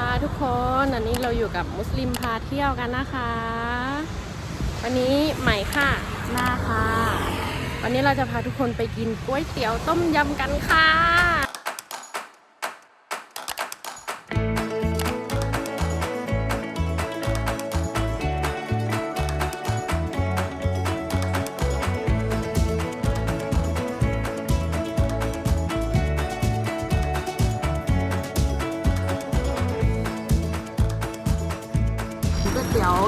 อันนี้เราอยู่กับมุสลิมพาเที่ยวกันนะคะ วันนี้ใหม่ค่ะหน้าค่ะ วันนี้เราจะพาทุกคนไปกินก๋วยเตี๋ยวต้มยำกันค่ะ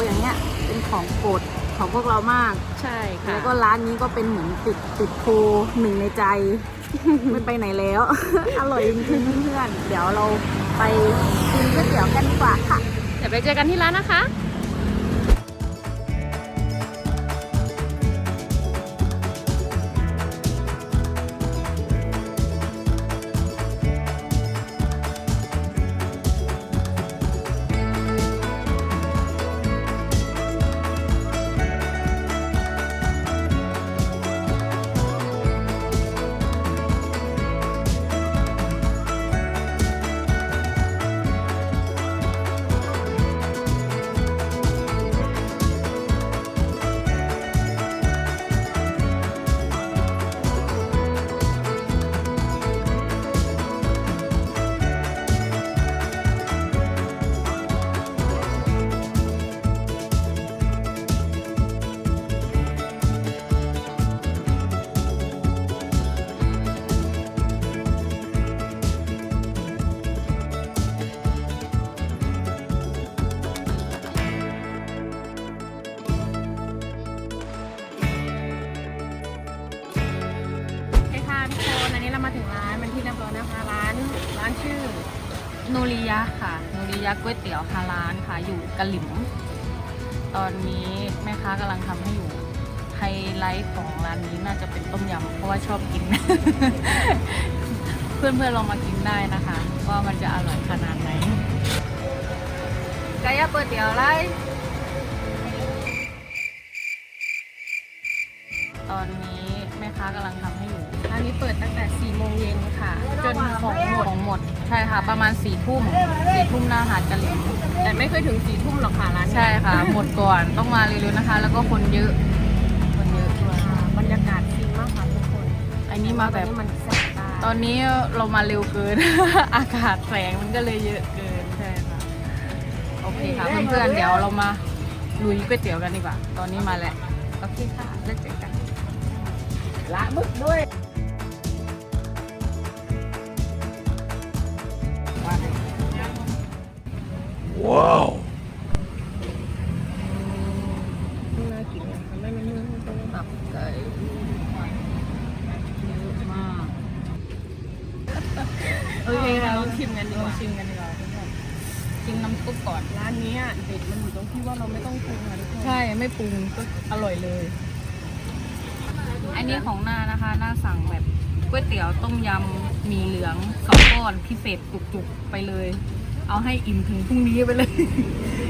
อย่างเงี้ยเป็นของโปรดของพวกเรามาก ใช่ค่ะแล้วก็ร้านนี้ก็เป็นเหมือนติดติดโพหนึ่งในใจ ไม่ไปไหนแล้ว อร่อยจริงๆเพื่อนๆเดี๋ยวเราไปกินก๋วยเตี๋ยวกันดีกว่าค่ะ เดี๋ยวไปเจอกันที่ร้านนะคะ นูริยะค่ะนูริยะก๋วยเตี๋ยวฮาลานค่ะ อยู่กะหลิม ตอนนี้แม่ค้ากำลังทำให้อยู่ ไฮไลท์ของร้านนี้น่าจะเป็นต้มยำเพราะว่าชอบกิน เพื่อนๆลองมากินได้นะคะ ว่ามันจะอร่อยขนาดไหนก่ย่างก๋วยเตี๋ยวอะไรตอนนี้แม่ค้ากำลังทำให้อยู่ ร้านนี้เปิดตั้งแต่4โมงเย็นค่ะ จนของหมดของหมด ใช่ค่ะ ประมาณสี่ทุ่มสี่ทุ่มหน้าหาดกะหลิมแต่ไม่เคยถึง4ทุ่มหรอกค่ะร้านนี้ใช่ค่ะ หมดก่อนต้องมาเร็วๆนะคะ แล้วก็คนเยอะ คนเยอะด้วยค่ะบรรยากาศดีมากค่ะทุกคนอันนี้มาแบบตอนนี้มันแสบตาตอนนี้เรามาเร็วเกิน อากาศแสงมันก็เลยเยอะเกินใช่ค่ะโอเคค่ะเพื่อนๆเดี๋ยวเรามาลุยก๋วยเตี๋ยวกันดีกว่า ตอนนี้มาแล้วโอเคค่ะแล้วเจอกัน ละมึกด้วยน่ากินนะคะไม่มันนุ่มตรงตับไก่เยอะมากโอเคค่ะลองชิมกันดีกลองว่าชิมกันดีกว่าเพื่อนๆชิมน้ำซุปก่อนร้านนี้อะเด็ดมันอยู่ตรงที่ว่าเราไม่ต้องปรุงค่ะทุกคนใช่ไม่ปรุงก็อร่อยเลย อันนี้ของหน้านะคะหน้าสั่งแบบก๋วยเตี๋ยวต้มยำหมีเหลืองสองก้อนพิเศษจุกๆไปเลย เอาให้อิ่มถึงพรุ่งนี้ไปเลย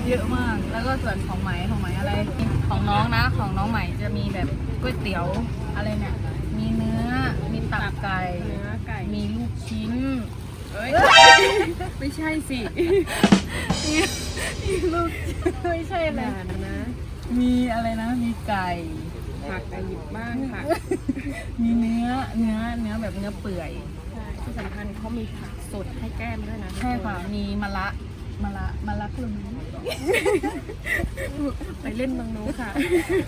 เยอะมาก แล้วก็ส่วนของไหมของไหมอะไร ของน้องนะของน้องใหม่จะมีแบบก๋วยเตี๋ยวอะไรเนี่ยมีเนื้อมีตับไก่เนื้อไก่มีลูกชิ้นเอ้ยไม่ใช่สิมีมีลูกชิ้นไม่ใช่ออะไรย่านะมีอะไรนะมีไก่ ผักแต่หยิบบ้างค่ะ มีเนื้อเนื้อเนื้อแบบเนื้อเปื่อยใช่ที่สำคัญเขามีผักสดให้แก้มด้วยนะใช่ค่ะมีมะระมะระมะระคือมไปเล่นบางนู้ค่ะ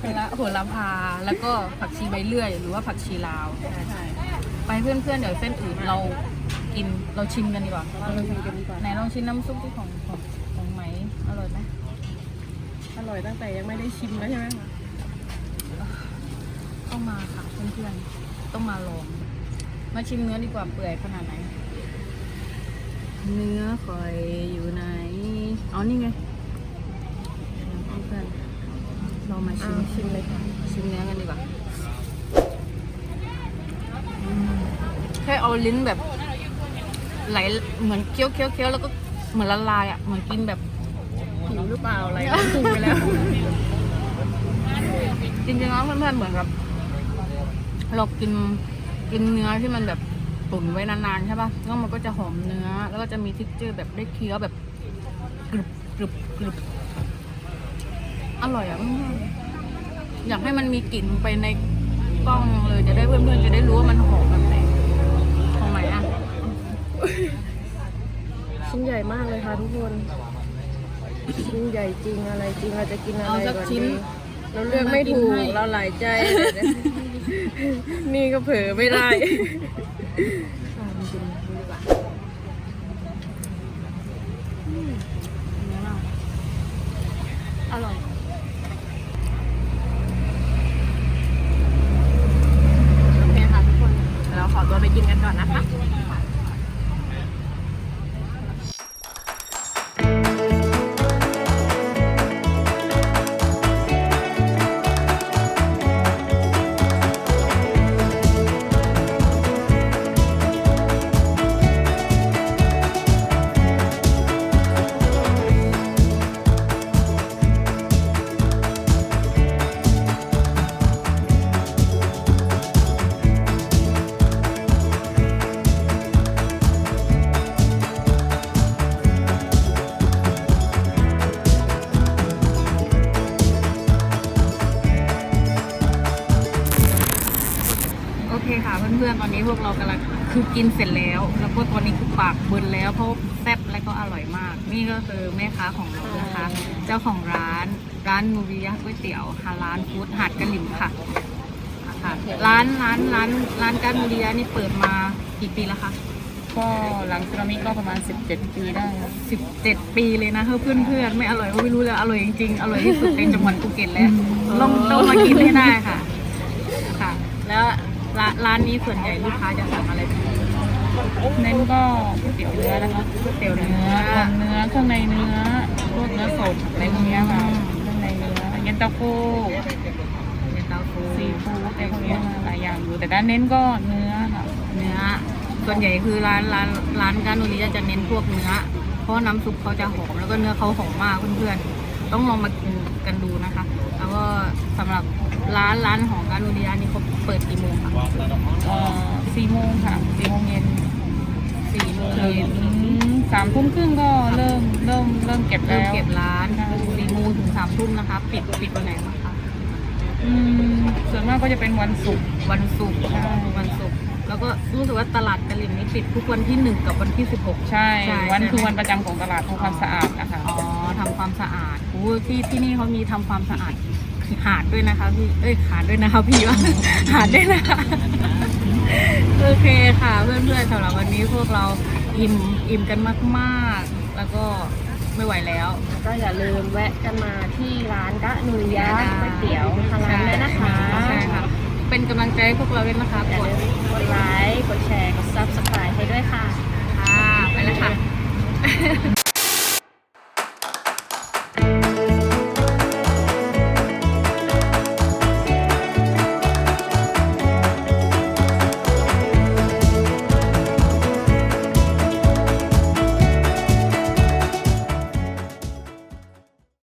มะระโหระพาแล้วก็ผักชีใบเลื่อย หรือว่าผักชีลาวใช่ไปเพื่อนๆเดี๋ยวเส้นอื่นเรากินเราชิมกันดีกว่าเราไปกินกันดีกว่าไหนลองชิมน้ำซุปที่ของของของไหมอร่อยไหมอร่อยตั้งแต่ยังไม่ได้ชิมแล้วใช่ไหมคะ ต้องมาค่ะเพื่อนๆต้องมาลอง มาชิมเนื้อดีกว่าเปื่อยขนาดไหน เนื้อฝอยอยู่ไหนอ๋อนี่ไงเพื่อนๆเรามาชิอ้ามวชิมเลยค่ะชิมเนื้อกันดีกว่าอืมแค่เอาลิ้นแบบ ไหลเหมือนเคี้ยวเคี้ยวเคี้ยวแล้วก็เหมือนละลายอะเหมือนกินแบบหิวหรือเปล่าอะไรปรุงไปแล้ว จริงๆแล้วเพื่อนๆเหมือนกับ เรากินกินเนื้อที่มันแบบตุ๋นไว้นานๆใช่ปะแล้วมันก็จะหอมเนื้อ แล้วก็จะมีทิกเจอร์แบบได้เคี้ยวแบบกรึบกรึบกรึบอร่อยอะเพื่อนๆอยากให้มันมีกลิ่นไปในกล้องเลยจะได้เพื่อนๆจะได้รู้ว่ามันหอมแบบไหนของไหนอะชิ้นใหญ่มากเลยค่ะทุกคนชิ้นใหญ่จริงอะไรจริงเราจะกินอะไรเอาสักก่อนชิ้นดีเราเลือกไม่ถูกให้เราหลายใจ นี่ก็เผลอไม่ได้อร่อย เคค่ะเพื่อนๆ ตอนนี้พวกเรากำลังคือกินเสร็จแล้ว แล้วก็ตอนนี้คือปากเบิร์นแล้วเพราะแซ่บและก็อร่อยมาก นี่ก็คือแม่ค้าของเรานะคะ เจ้าของร้านร้านนูริยะก๋วยเตี๋ยวฮาลานฟู้ดหาดกระหลิมค่ะค่ะ ร้านร้านร้านร้านการนูริยะนี่เปิดมากี่ปีแล้วคะก็หลังสึนามิก็ประมาณ 17 ปีได้ครับสิบเจ็ดปีเลยนะเพื่อนเพื่อนๆไม่อร่อยก็ไม่รู้เลยอร่อยจริงๆอร่อยที่สุดในจังหวัดภูเก็ตแล้วต้องต้องมากินให้ได้ค่ะ ค่ะ แล้ว ร้านร้านนี้ส่วนใหญ่ลูกค้าจะสั่งอะไรกันเน้นก็ก๋วยเตี๋ยวเนื้อนะคะก๋วยเตี๋ยวเนื้เนื้อเนื้อเครื่องในเนื้อพวกเนื้อสดอะไรพวกเนี้ยค่ะเครื่องในเนื้อเย็นตาโฟเย็นตาโฟซีฟู้ดอะไรพวกเนี้ยหลายอย่างอยู่แต่ด้านเน้นก็เนื้อค่ะ เนื้อส่วนใหญ่คือร้านร้านร้านการนูริจะเน้นพวกเนื้อ เพราะน้ำซุปเขาจะหอมแล้วก็เนื้อเขาหอมมากเพื่อนๆต้องลองมากินกันดูนะคะ แล้วก็สำหรับ ร้านร้านของการนูริยานี่เขาเปิดกี่โมงคะเอ่อสี่โมงค่ะสี่โมงเย็นสี่โมงถึเย็นงสามทุ่มครึ่งก็เริ่มเริ่มเริ่มเก็บเริ่แล้มวเก็บร้านสี่โมงถึงสามทุ่มนะคะ ปิดปิดวันไหนบ้างคะอืมส่วนมากก็จะเป็นวันศุกร์วันศุกร์ใช่วันศุกร์แล้วก็รู้สึกว่าตลาดกะหรี่นี้ปิดทุกวันที่หนึ่งกับวันที่สิบหกใช่ใช่วันใช่คือวันประจำของตลาดทำความสะอาดนะคะอ๋อทำความสะอาดโอ้ที่ที่นี่เขามีทำความสะอาด หาดด้วยนะคะพี่ เอ้ยหาดด้วยนะคะพี่ว่าหาดด้วยนะคะ โอเคค่ะเพื่อนๆสำหรับวันนี้พวกเราอิ่มอิ่มกันมากๆ แล้วก็ไม่ไหวแล้ว ก็อย่าลืมแวะกันมาที่ร้านกะนุยะก๋วยเตี๋ยวทางร้านด้วยนะคะใช่ค่ะ เป็นกำลังใจให้พวกเราด้วยนะคะอย่ากดลืมกดไลค์กดแชร์กด subscribe ให้ด้วยค่ะ ค่ะ ไปแล้วค่ะ